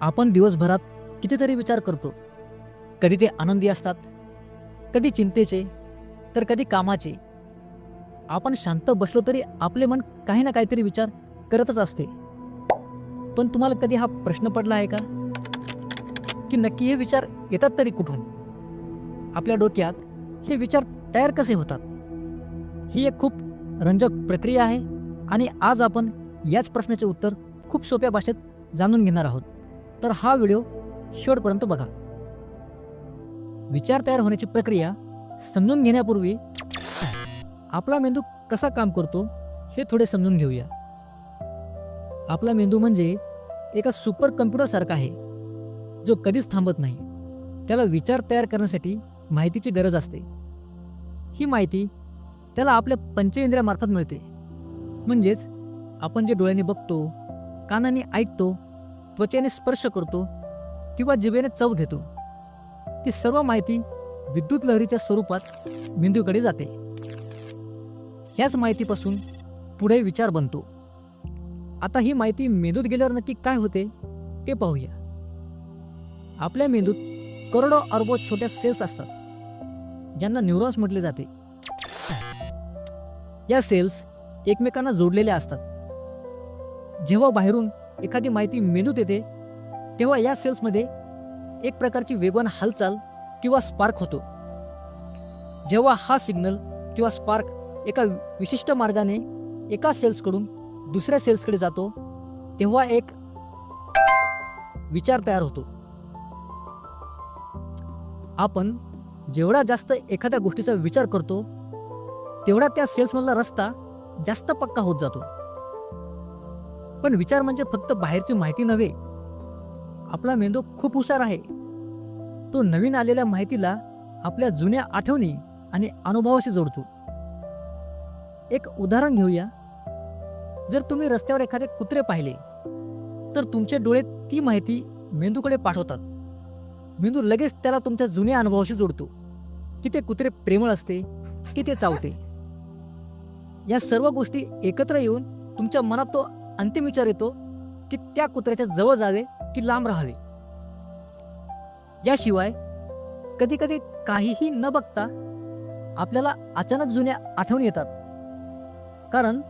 आपण दिवसभरात कितीतरी विचार करतो. कधी ते आनंदी असतात कधी चिंतेचे तर कधी कामाचे. आपण शांत बसलो तरी आपले मन काही ना काहीतरी विचार करतच असते. पण तुम्हाला कधी हा प्रश्न पडला आहे का? की नक्की हे विचार येतात तरी कुठून? आपल्या डोक्यात हे विचार तयार कसे होतात? ही एक खूप रंजक प्रक्रिया आहे आणि आज आपण याच प्रश्नाचे उत्तर खूप सोप्या भाषेत जाणून घेणार आहोत. तर हा व्हिडिओ शेवटपर्यंत बघा. विचार तयार होण्याची प्रक्रिया समजून घेण्यापूर्वी आपला मेंदू कसा काम करतो हे थोडे समजून घेऊया. आपला मेंदू म्हणजे एका सुपर कम्प्युटरसारखा आहे जो कधीच थांबत नाही. त्याला विचार तयार करण्यासाठी माहितीची गरज असते. ही माहिती त्याला आपल्या पंचेंद्रियामार्फत मिळते. म्हणजेच आपण जे डोळ्यांनी बघतो कानाने ऐकतो त्वचेने स्पर्श करतो किंवा जिभेने चव घेतो. ती सर्व माहिती विद्युत लहरीच्या स्वरूपात मेंदूकडे जाते. ह्याच माहितीपासून पुढे विचार बनतो. आता ही माहिती मेंदूत गेल्यावर नक्की काय होते ते पाहूया. आपल्या मेंदूत करोडो अर्बो छोट्या सेल्स असतात ज्यांना न्यूरॉन्स म्हटले जाते. या सेल्स एकमेकांना जोडलेल्या असतात. जेव्हा बाहेरून एखादी माहिती मेंदूत येते तेव्हा या सेल्समध्ये एक प्रकारची वेगवान हालचाल किंवा स्पार्क होतो. जेव्हा हा सिग्नल किंवा स्पार्क एका विशिष्ट मार्गाने एका सेल्सकडून दुसऱ्या सेल्सकडे जातो तेव्हा एक विचार तयार होतो. आपण जेवढा जास्त एखाद्या गोष्टीचा विचार करतो तेवढा त्या सेल्समधला रस्ता जास्त पक्का होत जातो. पण विचार म्हणजे फक्त बाहेरची माहिती नव्हे. आपला मेंदू खूप हुशार आहे. तो नवीन आलेल्या माहितीला आपल्या जुन्या आठवणी आणि अनुभवाशी जोडतो. एक उदाहरण घेऊया. जर तुम्ही रस्त्यावर एखादे कुत्रे पाहिले तर तुमचे डोळे ती माहिती मेंदूकडे पाठवतात. मेंदू लगेच त्याला तुमच्या जुन्या अनुभवाशी जोडतो. की ते कुत्रे प्रेमळ असते की ते चावते. या सर्व गोष्टी एकत्र येऊन तुमच्या मनात तो अंतिम विचार येतो की त्या कुत्र्याच्या जवळ जावे की लांब राहावे. याशिवाय कधी कधी काहीही न बघता आपल्याला अचानक जुन्या आठवणी येतात. कारण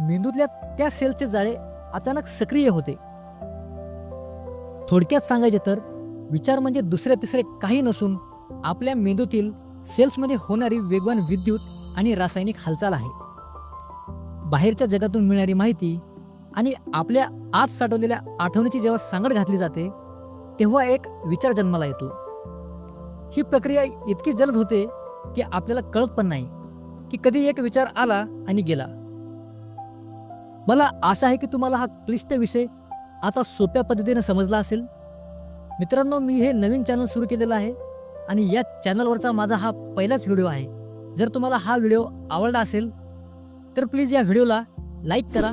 मेंदूतल्या त्या सेलचे जाळे अचानक सक्रिय होते. थोडक्यात सांगायचे तर विचार म्हणजे दुसरे तिसरे काही नसून आपल्या मेंदूतील सेल्समध्ये होणारी वेगवान विद्युत आणि रासायनिक हालचाल आहे. बाहेरच्या जगातून मिळणारी माहिती आणि आपल्या आत साठवलेल्या आठवणीची जेव्हा सांगड घातली जाते तेव्हा एक विचार जन्माला येतो. ही प्रक्रिया इतकी जलद होते की आपल्याला कळत पण नाही की कधी एक विचार आला आणि गेला. मला आशा आहे की तुम्हाला हा क्लिष्ट विषय आता सोप्या पद्धतीने समजला असेल. मित्रांनो मी हे नवीन चॅनल सुरू केलेलं आहे आणि या चॅनलवरचा माझा हा पहिलाच व्हिडिओ आहे. जर तुम्हाला हा व्हिडिओ आवडला असेल तर प्लीज या व्हिडिओला लाईक करा